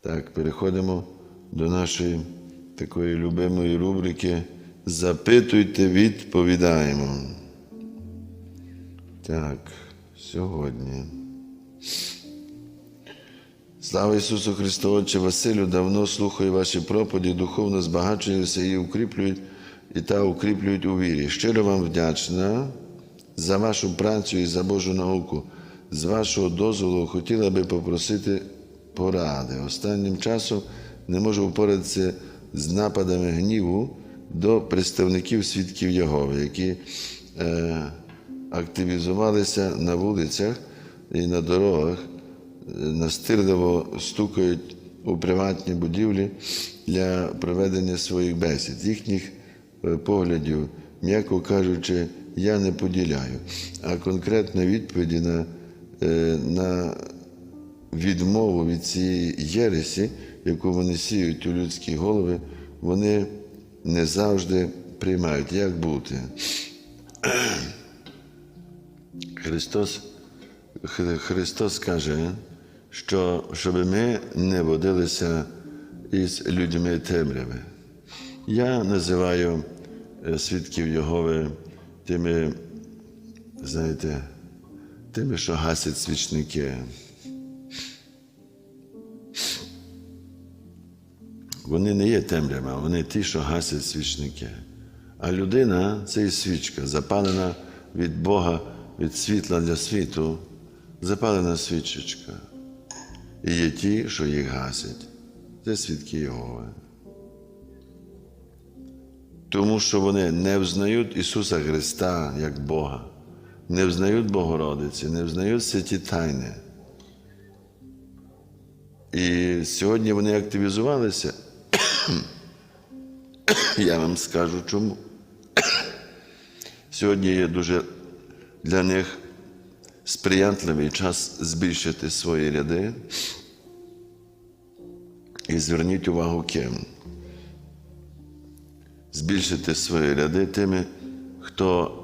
Так, переходимо до нашої такої любимої рубрики Запитуйте, відповідаємо. Так, сьогодні. Слава Ісусу Христу, Отче Василю, давно слухаю ваші проповіді, духовно збагачуюся і укріплюють, і та укріплюють у вірі. Щиро вам вдячна за вашу працю і за Божу науку. З вашого дозволу хотіла би попросити поради. Останнім часом не можу впоратися з нападами гніву до представників свідків Єгови, які е, активізувалися на вулицях і на дорогах, е, настирливо стукають у приватні будівлі для проведення своїх бесід. Їхніх е, поглядів, м'яко кажучи, я не поділяю. А конкретно відповіді на, е, на відмову від цієї єресі, яку вони сіють у людські голови, вони не завжди приймають. Як бути? Христос, Христос каже, що щоб ми не водилися із людьми темряви. Я називаю е, свідків Єгови тими, знаєте, тими, що гасять свічники. Вони не є темрява, вони ті, що гасять свічники. А людина це і свічка, запалена від Бога, від світла для світу, запалена свічечка. І є ті, що їх гасять. Це свідки Єгови. Тому що вони не взнають Ісуса Христа як Бога, не взнають Богородиці, не взнають святі тайни. І сьогодні вони активізувалися. Я вам скажу чому. Сьогодні є дуже для них сприятливий час збільшити свої ряди. І зверніть увагу ким. Збільшити свої ряди тими, хто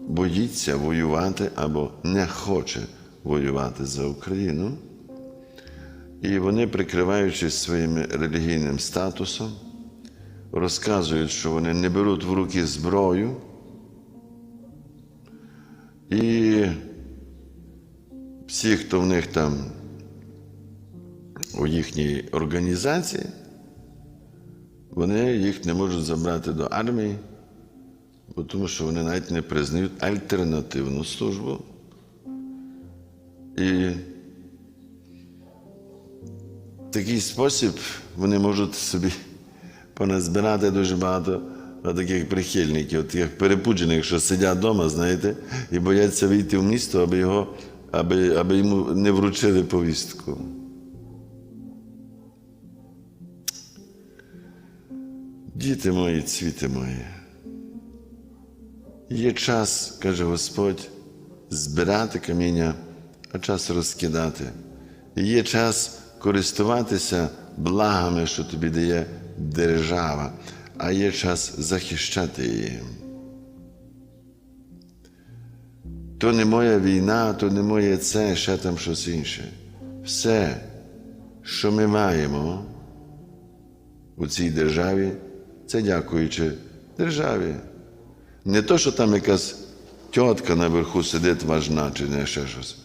боїться воювати або не хоче воювати за Україну. І вони, прикриваючись своїм релігійним статусом, розказують, що вони не беруть в руки зброю. І всі, хто в них там у їхній організації, вони їх не можуть забрати до армії, бо тому що вони навіть не признають альтернативну службу. І в такий спосіб вони можуть собі поназбирати дуже багато таких прихильників, таких перепуджених, що сидять вдома, знаєте, і бояться вийти в місто, аби його, аби, аби йому не вручили повістку. Діти мої, цвіти мої. Є час, каже Господь, збирати каміння, а час розкидати. Є час користуватися благами, що тобі дає держава, а є час захищати її. То не моя війна, то не моє це, ще там щось інше. Все, що ми маємо у цій державі, це дякуючи державі. Не то, що там якась тітка наверху сидить важна чи не ще щось,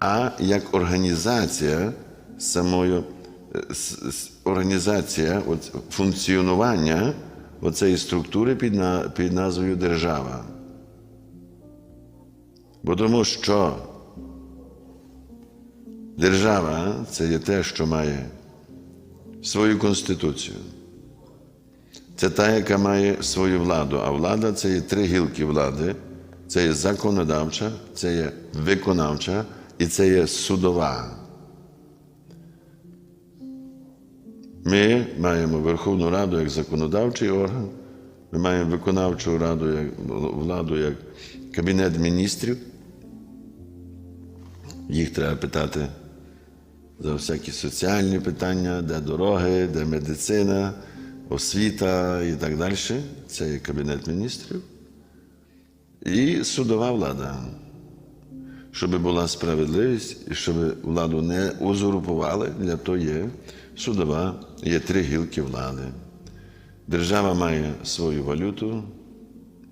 а як організація самою організація функціонування оцеї структури під, на, під назвою держава. Бо тому що держава це є те, що має свою конституцію. Це та, яка має свою владу. А влада це є три гілки влади: це є законодавча, це є виконавча і це є судова. Ми маємо Верховну Раду як законодавчий орган, ми маємо виконавчу раду як владу як Кабінет міністрів. Їх треба питати за всякі соціальні питання, де дороги, де медицина, освіта і так далі. Це є Кабінет міністрів. І судова влада. щоб була справедливість і щоб владу не узурпували, для того є судова, є три гілки влади. Держава має свою валюту,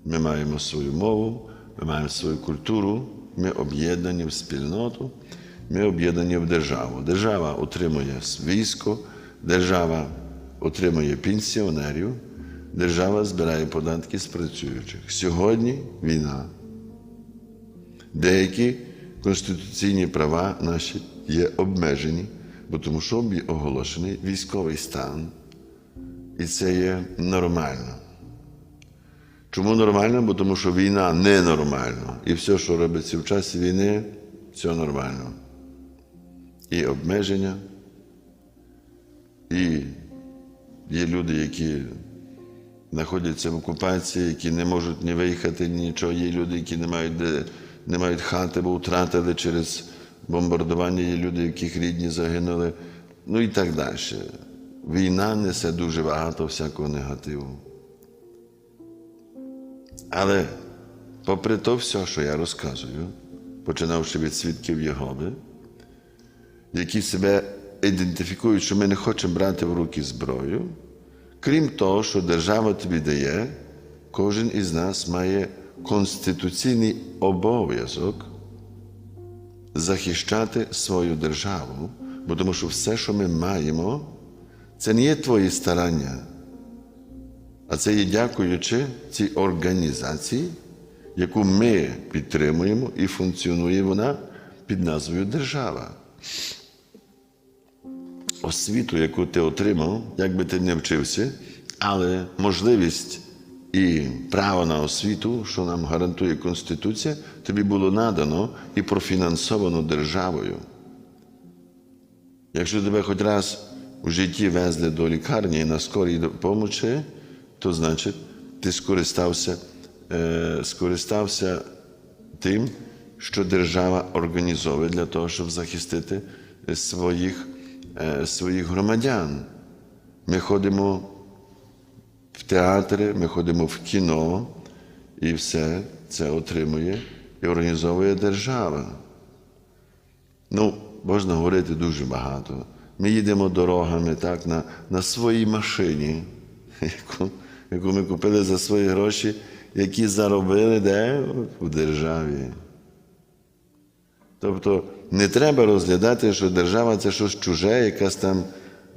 ми маємо свою мову, ми маємо свою культуру, ми об'єднані в спільноту, ми об'єднані в державу. Держава отримує військо, держава отримує пенсіонерів, держава збирає податки з працюючих. Сьогодні війна. Деякі конституційні права наші є обмежені, бо тому що оголошений військовий стан. І це є нормально. Чому нормально? Бо тому що війна ненормальна. І все, що робиться в часі війни, все нормально. І обмеження, і є люди, які знаходяться в окупації, які не можуть ні виїхати, ні нічого. Є люди, які не мають, де, не мають хати, бо втратили через бомбардування, є люди, яких рідні загинули, ну і так далі. Війна несе дуже багато всякого негативу. Але, попри то все, що я розказую, починавши від свідків Єгови, які себе ідентифікують, що ми не хочемо брати в руки зброю, крім того, що держава тобі дає, кожен із нас має конституційний обов'язок захищати свою державу, бо тому що все, що ми маємо, це не є твої старання, а це є дякуючи цій організації, яку ми підтримуємо і функціонує вона під назвою держава. Освіту, яку ти отримав, як би ти не вчився, але можливість і право на освіту, що нам гарантує Конституція, тобі було надано і профінансовано державою. Якщо тебе хоч раз у житті везли до лікарні на скорій допомоги, то значить ти скористався, е, скористався тим, що держава організовує для того, щоб захистити своїх, е, своїх громадян. Ми ходимо в театри, ми ходимо в кіно, і все це отримує і організовує держава. Ну, можна говорити дуже багато. Ми їдемо дорогами так, на, на своїй машині, яку, яку ми купили за свої гроші, які заробили де? В державі. Тобто не треба розглядати, що держава це щось чуже, якась там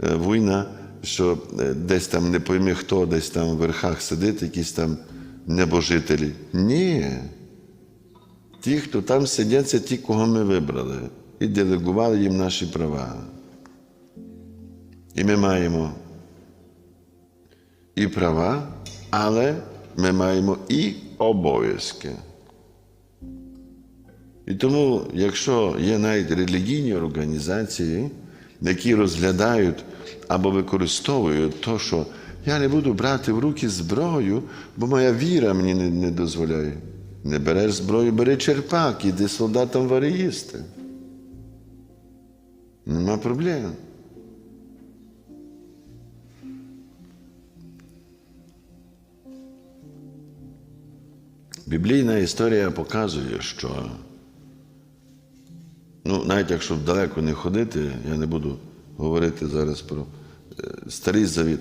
е, війна, що е, десь там не пойми хто, десь там в верхах сидить, якісь там небожителі. Ні. Ті, хто там сидять, це ті, кого ми вибрали, і делегували їм наші права. І ми маємо і права, але ми маємо і обов'язки. І тому, якщо є навіть релігійні організації, які розглядають або використовують то, що я не буду брати в руки зброю, бо моя віра мені не, не дозволяє. Не береш зброю, бери черпак, іди солдатам вари їсти. Нема проблем. Біблійна історія показує, що ну, навіть якщо далеко не ходити, я не буду говорити зараз про е, старий завіт.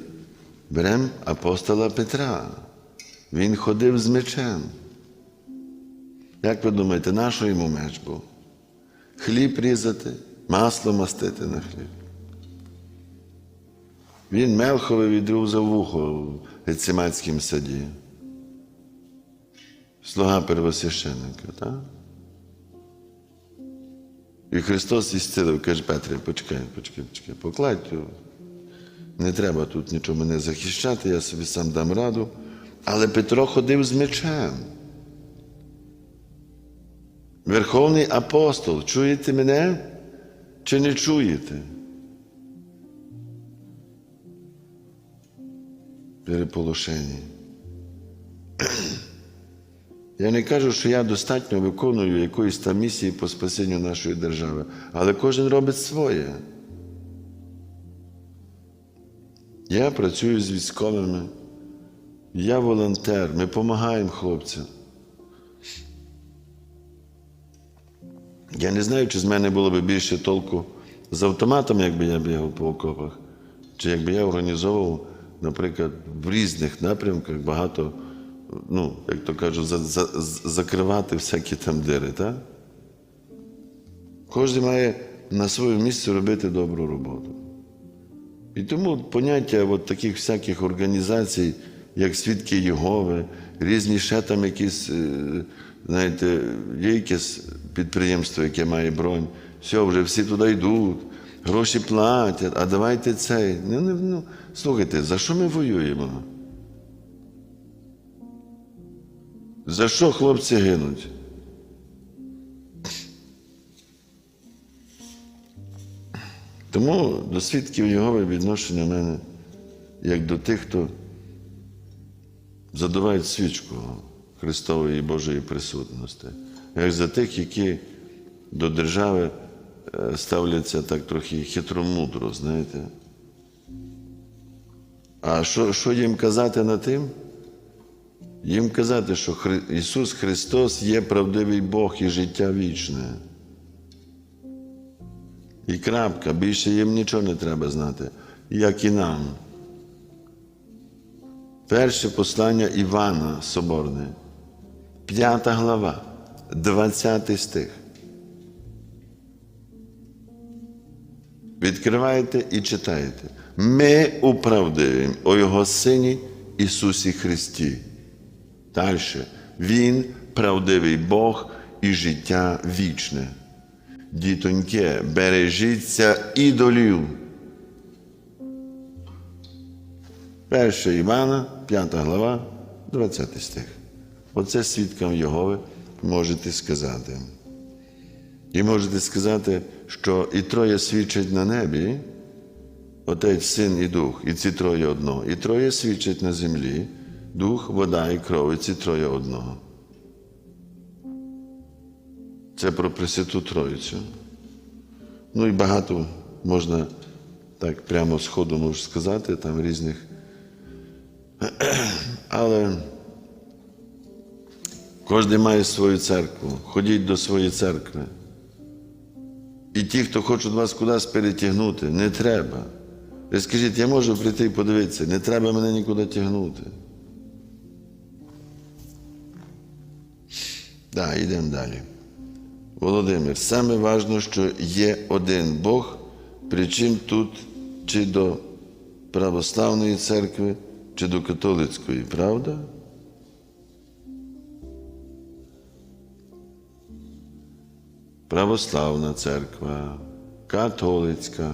Беремо апостола Петра. Він ходив з мечем. Як ви думаєте, на що йому меч був? Хліб різати, масло мастити на хліб. Він Мелхове відрізав вухо в Гециманському саді. Слуга первосвященника, так? І Христос ісцілив, каже Петре, почекай, почекай, почекай, покладь. Не треба тут нічого мене захищати, я собі сам дам раду. Але Петро ходив з мечем. Верховний апостол, чуєте мене чи не чуєте? Переполошені. Я не кажу, що я достатньо виконую якоїсь там місії по спасенню нашої держави, але кожен робить своє. Я працюю з військовими, я волонтер, ми допомагаємо хлопцям. Я не знаю, чи з мене було б більше толку з автоматом, якби я бігав по окопах, чи якби я організовував, наприклад, в різних напрямках багато, ну, як то кажуть, за, за, закривати всякі там дири. Так? Кожен має на своєму місці робити добру роботу. І тому поняття от таких всяких організацій, як свідки Єгови, різні ще там якісь, е, знаєте, є якесь підприємство, яке має бронь, все, вже всі туди йдуть, гроші платять, а давайте цей. Ну, ну, слухайте, за що ми воюємо? За що хлопці гинуть? Тому до свідків Єгови відношення в мене як до тих, хто задувають свічку Христової і Божої присутності, як за тих, які до держави е, ставляться так трохи хитромудро, знаєте. А що, що їм казати на тим? Їм казати, що Хри- Ісус Христос є правдивий Бог і життя вічне. І крапка, більше їм нічого не треба знати, як і нам. Перше послання Івана Соборне, п'ята глава, 20 стих. Відкриваєте і читаєте. Ми управдуємо о Його Сині Ісусі Христі. Далі. Він правдивий Бог і життя вічне. Дітоньке, бережіться ідолів. 1 Івана, 5 глава, 20 стих. Оце свідкам Єгови можете сказати. І можете сказати, що і троє свідчать на небі, Отець, Син і Дух, і ці троє одного. І троє свідчать на землі, дух, вода і кров, ці троє одного. Це про Пресвяту Троїцю. Ну і багато можна так прямо з ходу можу сказати, там різних. Але кожен має свою церкву. Ходіть до своєї церкви. І ті, хто хочуть вас кудись перетягнути, не треба. Ви скажіть, я можу прийти і подивитися, не треба мене нікуди тягнути. Так, йдемо далі. Володимир, саме важно, що є один Бог, причим тут чи до православної церкви, чи до католицької, правда? Православна церква, католицька.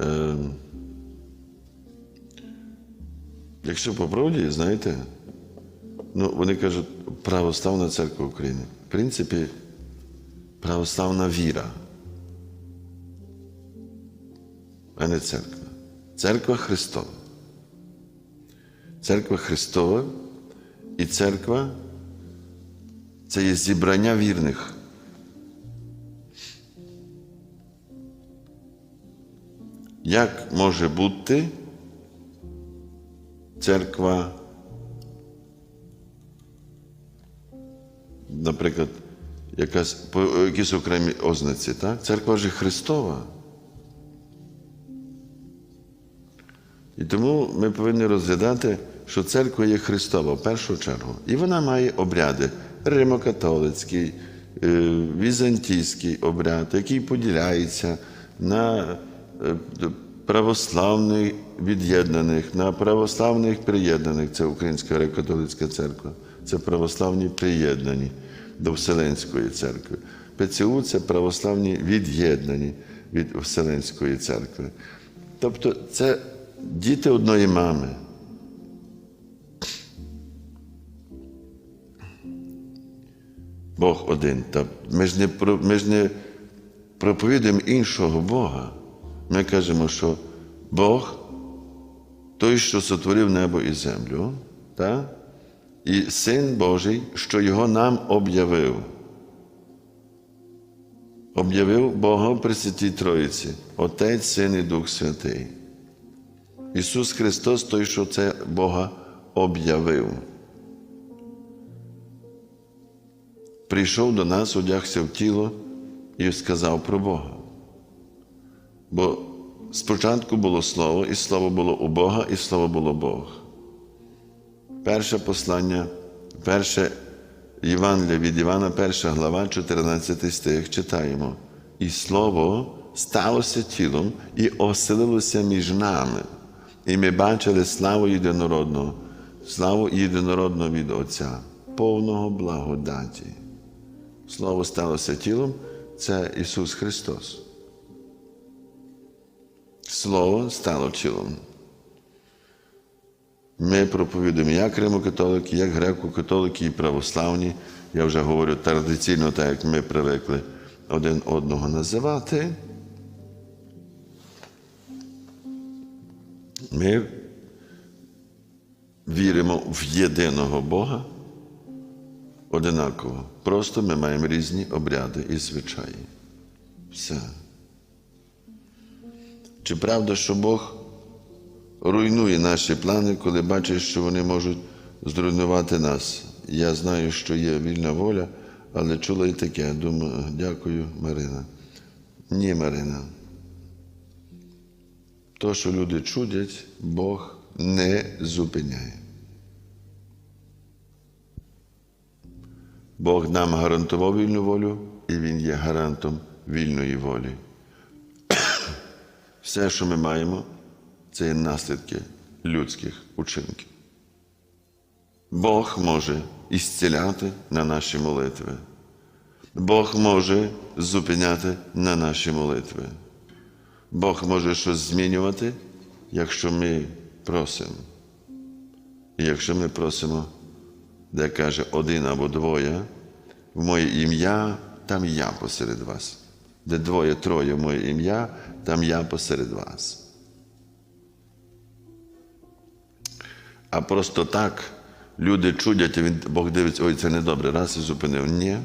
Е, якщо по правді, знаєте, ну, вони кажуть, православна церква України. В принципі, православна віра, а не церква. Церква Христова. Церква Христова і церква це є зібрання вірних. Як може бути церква, наприклад, якась, по якійсь окремій ознаці, так? Церква вже Христова. І тому ми повинні розглядати, що церква є Христова в першу чергу. І вона має обряди римокатолицький, е, візантійський обряд, який поділяється на е, православних від'єднаних, на православних приєднаних. Це Українська греко-католицька церква, це православні приєднані до Вселенської церкви. ПЦУ це православні від'єднані від Вселенської церкви. Тобто це діти одної мами. Бог один. Ми ж не, ми ж не проповідуємо іншого Бога. Ми кажемо, що Бог той, що сотворив небо і землю, та? І Син Божий, що його нам об'явив. Об'явив Бога в Пресвятій Троїці, Отець, Син і Дух Святий. Ісус Христос той, що це Бога об'явив. прийшов до нас, одягся в тіло і сказав про Бога. Бо спочатку було Слово, і Слово було у Бога, і Слово було Бог. Перше послання, перше Євангелія від Івана, перша глава, 14 стих читаємо. І Слово сталося тілом і оселилося між нами. І ми бачили славу єдинородного, славу єдинородного від Отця, повного благодаті. Слово сталося тілом це Ісус Христос. Слово стало тілом. Ми проповідуємо як римокатолики, як греко-католики і православні. Я вже говорю традиційно, так як ми привикли один одного називати. Ми віримо в єдиного Бога одинаково. Просто ми маємо різні обряди і звичаї. Все. Чи правда, що Бог руйнує наші плани, коли бачить, що вони можуть зруйнувати нас? Я знаю, що є вільна воля, але чула і таке. Думаю, дякую, Марина. Ні, Марина. То, що люди чудять, Бог не зупиняє. Бог нам гарантував вільну волю, і Він є гарантом вільної волі. Все, що ми маємо, це є наслідки людських учинків. Бог може ісціляти на наші молитви. Бог може зупиняти на наші молитви. Бог може щось змінювати, якщо ми просимо. І якщо ми просимо, де каже один або двоє, в моє ім'я, там я посеред вас. Де двоє, троє в моє ім'я, там я посеред вас. А просто так люди чудять, і він, Бог дивиться, ой, це недобре, раз і зупинив. Ні.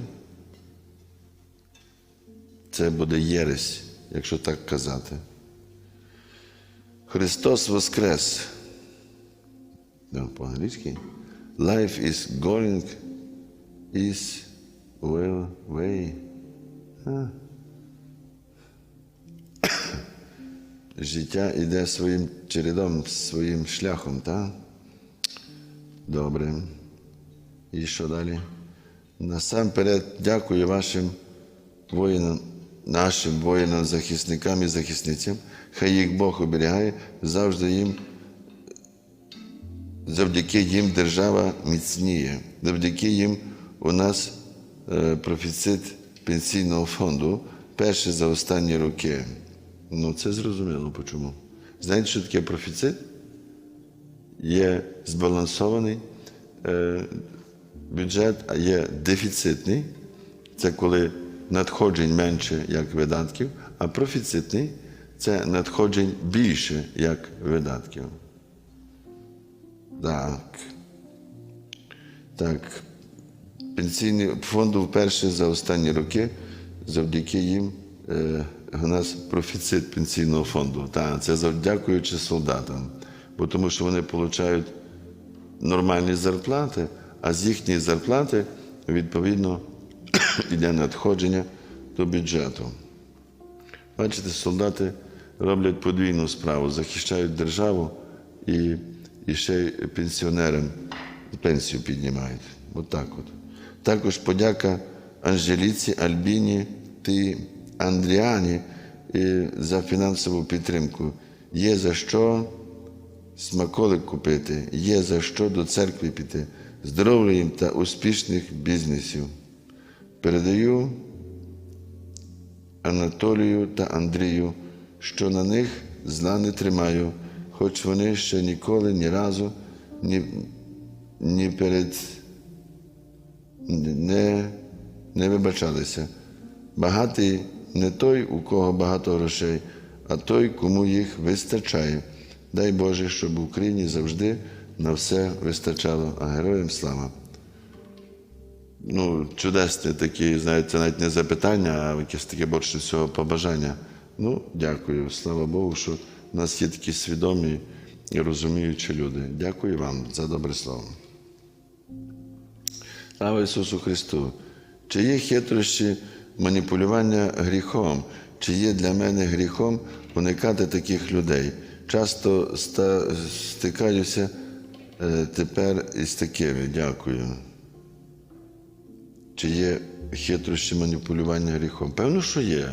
Це буде єресь, якщо так казати. Христос Воскрес. По-англійськи. Life is going is well way. Життя йде своїм чередом, своїм шляхом, так? Добре. І що далі? Насамперед дякую вашим воїнам, нашим воїнам, захисникам і захисницям. Хай їх Бог оберігає, завжди їм, завдяки їм держава міцніє, завдяки їм у нас е, профіцит пенсійного фонду перший за останні роки. Ну, це зрозуміло чому. Знаєте, що таке профіцит? Є збалансований е, бюджет, а є дефіцитний. Це коли надходжень менше, як видатків, а профіцитний це надходжень більше, як видатків. Так. Так. Пенсійний фонду вперше за останні роки, завдяки їм, е, у нас профіцит пенсійного фонду. Так, це завдякуючи солдатам, бо тому що вони отримують нормальні зарплати, а з їхньої зарплати, відповідно, йде надходження до бюджету. Бачите, солдати роблять подвійну справу, захищають державу і, і ще пенсіонерам пенсію піднімають. От от. Також подяка Анжеліці, Альбіні та Андріані за фінансову підтримку. Є за що смаколик купити, є за що до церкви піти, здоров'я їм та успішних бізнесів. Передаю Анатолію та Андрію, що на них зла не тримаю, хоч вони ще ніколи ні разу ні, ні перед не, не вибачалися. Багатий не той, у кого багато грошей, а той, кому їх вистачає. Дай Боже, щоб в Україні завжди на все вистачало, а героям слава. Ну, чудесне такі, знаєте, навіть не запитання, а якесь таке більше всього побажання. Ну, дякую. Слава Богу, що в нас є такі свідомі і розуміючі люди. Дякую вам за добре слово. Слава Ісусу Христу! Чи є хитрощі маніпулювання гріхом? Чи є для мене гріхом уникати таких людей? Часто стикаюся е, тепер із такими. Дякую. Чи є хитрощі маніпулювання гріхом? Певно, що є.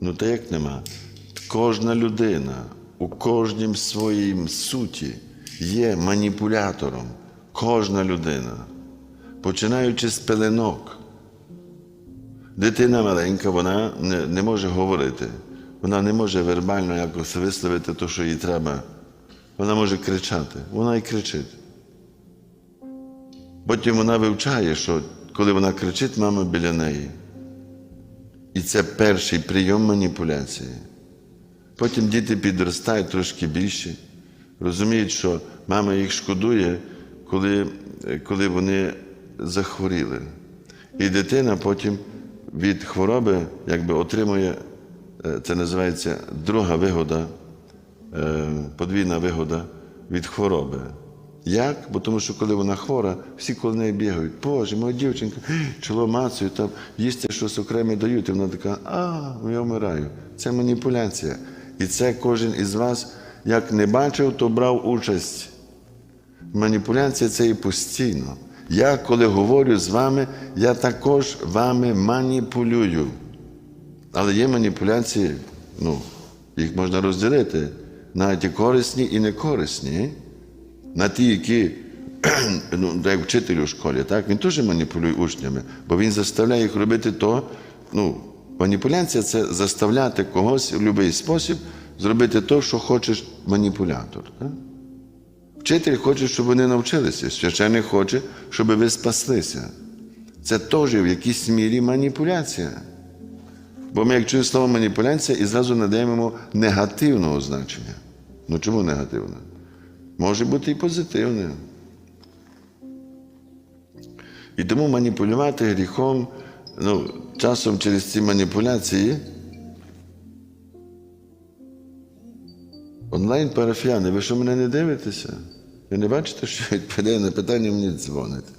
Ну та як нема? Кожна людина у кожнім своїм суті є маніпулятором. Кожна людина. Починаючи з пеленок. Дитина маленька, вона не, не може говорити. Вона не може вербально якось висловити те, що їй треба. Вона може кричати. Вона і кричить. Потім вона вивчає, що коли вона кричить, мама біля неї. І це перший прийом маніпуляції. Потім діти підростають трошки більше, розуміють, що мама їх шкодує, коли, коли вони захворіли. І дитина потім від хвороби якби отримує, це називається друга вигода, е, подвійна вигода від хвороби. Як? Бо тому що коли вона хвора, всі коло неї бігають. Боже, моя дівчинка, чоло мацею, там їсти щось окреме дають. І вона така, а, я вмираю. Це маніпуляція. І це кожен із вас, як не бачив, то брав участь. Маніпуляція це і постійно. Я, коли говорю з вами, я також вами маніпулюю. Але є маніпуляції, ну, їх можна розділити на ті корисні і некорисні. На ті, які ну, як вчитель у школі, так? він теж маніпулює учнями, бо він заставляє їх робити то. Ну, маніпуляція це заставляти когось в будь-який спосіб зробити те, що хоче маніпулятор. Так? Вчитель хоче, щоб вони навчилися, священник хоче, щоб ви спаслися. Це теж в якійсь мірі маніпуляція. Бо ми, як чуємо слово маніпуляція, і зразу надаємо негативного значення. Ну чому негативне? Може бути і позитивне. І тому маніпулювати гріхом, ну, часом через ці маніпуляції. Онлайн парафіяни, ви що мене не дивитеся? Ви не бачите, що я відповідаю на питання, мені дзвоните.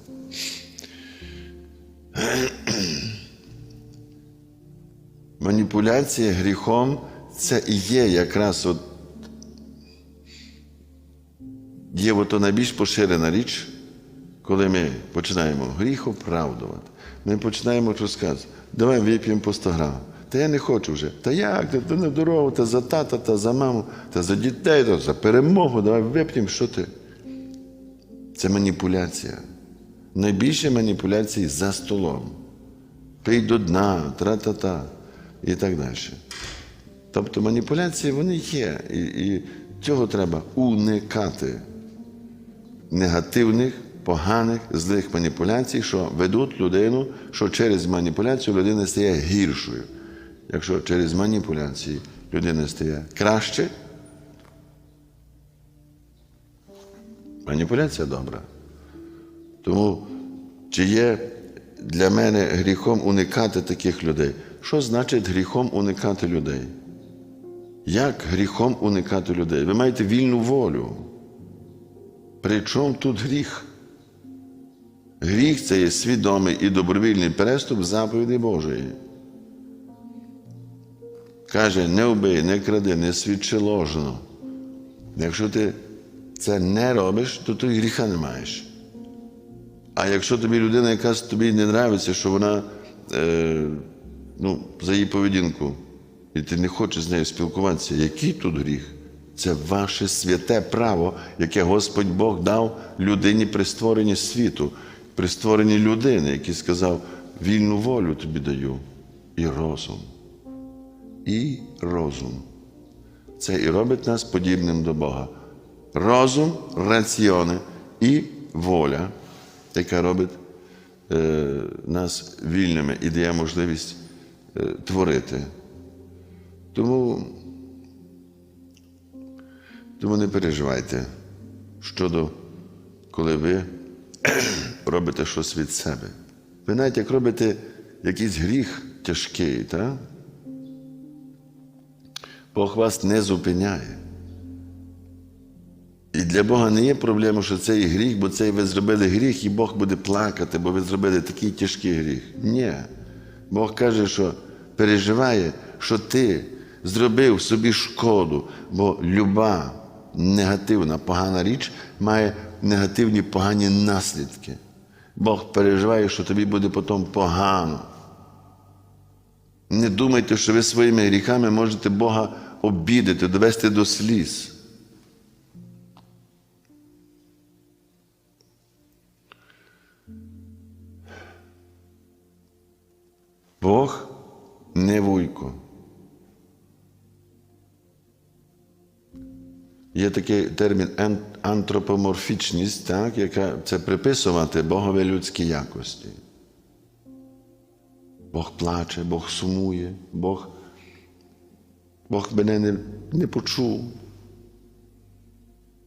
Маніпуляція гріхом це і є якраз от є ото найбільш поширена річ, коли ми починаємо гріх оправдувати. Ми починаємо розказувати, давай вип'ємо по 100 грам. Та я не хочу вже. Та як? Та, на дорогу, та за тата, та за маму, та за дітей, та за перемогу, давай вип'ємо, що ти? Це маніпуляція. Найбільше маніпуляції за столом. Пий до дна, тра-та-та і так далі. Тобто маніпуляції вони є, і, і цього треба уникати негативних, поганих, злих маніпуляцій, що ведуть людину, що через маніпуляцію людина стає гіршою. Якщо через маніпуляції людина стає краще, маніпуляція добра. Тому чи є для мене гріхом уникати таких людей? Що значить гріхом уникати людей? Як гріхом уникати людей? Ви маєте вільну волю. При чому тут гріх? Гріх це є свідомий і добровільний переступ заповіді Божої. Каже, не вбий, не кради, не свідчи ложно. Якщо ти це не робиш, то ти гріха не маєш. А якщо тобі людина, яка тобі не нравиться, що вона е, ну, за її поведінку, і ти не хочеш з нею спілкуватися, який тут гріх? Це ваше святе право, яке Господь Бог дав людині при створенні світу, при створенні людини, який сказав, вільну волю тобі даю і розум. І розум. Це і робить нас подібним до Бога. Розум, раціони і воля, яка робить е, нас вільними і дає можливість творити. Тому, тому не переживайте щодо, коли ви робите щось від себе. Ви навіть як робите якийсь гріх тяжкий, так? Бог вас не зупиняє. І для Бога не є проблема, що це і гріх, бо це і ви зробили гріх, і Бог буде плакати, бо ви зробили такий тяжкий гріх. Ні. Бог каже, що переживає, що ти зробив собі шкоду, бо люба негативна, погана річ має негативні погані наслідки. Бог переживає, що тобі буде потім погано. Не думайте, що ви своїми гріхами можете Бога обідати, довести до сліз. Бог не вуйко. Є такий термін антропоморфічність, так, яка це приписувати Богові людські якості. Бог плаче, Бог сумує, Бог, Бог мене не, не почув.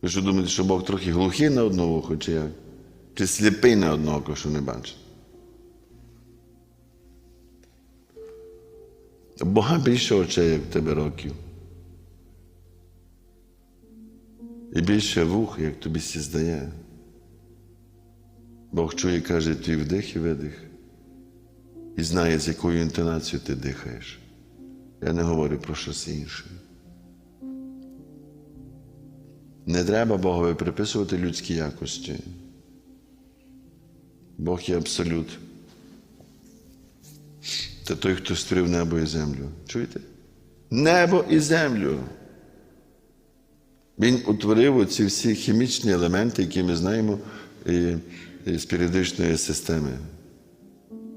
Ви що думаєте, що Бог трохи глухий на одне вухо, чи? Чи сліпий на одне око, що не бачить? Бога більше очей, як в тебе років. І більше вух, як тобі сі здає. Бог чує, каже, твій вдих і видих. І знає, з якою інтонацією ти дихаєш. Я не говорю про щось інше. Не треба Богові приписувати людські якості. Бог є абсолют. Це той, хто створив небо і землю. Чуєте? Небо і землю. Він утворив ці всі хімічні елементи, які ми знаємо і, і з періодичної системи.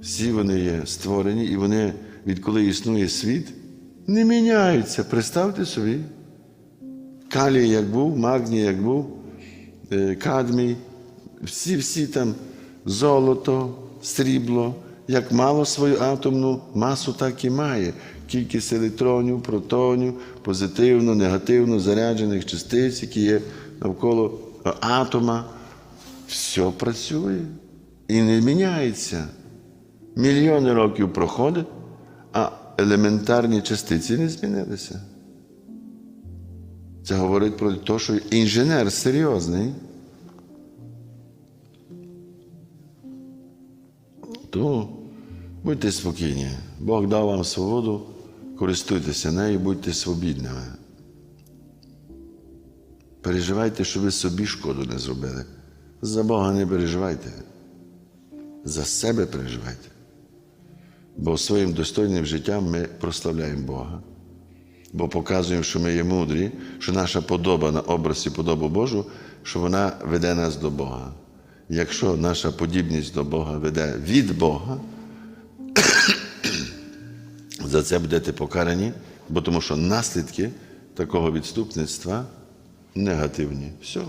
Всі вони є створені, і вони, відколи існує світ, не міняються. Представте собі. Калій як був, магній як був, е, кадмій, всі всі там золото, срібло, як мало свою атомну масу, так і має. Кількість електронів, протонів, позитивно, негативно заряджених частиць, які є навколо атома. Все працює і не міняється. Мільйони років проходить, а елементарні частиці не змінилися. Це говорить про те, що інженер серйозний. Тому будьте спокійні. Бог дав вам свободу, користуйтеся нею, будьте свобідними. Переживайте, що ви собі шкоду не зробили. За Бога не переживайте. За себе переживайте. Бо своїм достойним життям ми прославляємо Бога. Бо показуємо, що ми є мудрі, що наша подоба на образ і подобу Божу, що вона веде нас до Бога. Якщо наша подібність до Бога веде від Бога, за це будете покарані, бо тому що наслідки такого відступництва негативні. Все.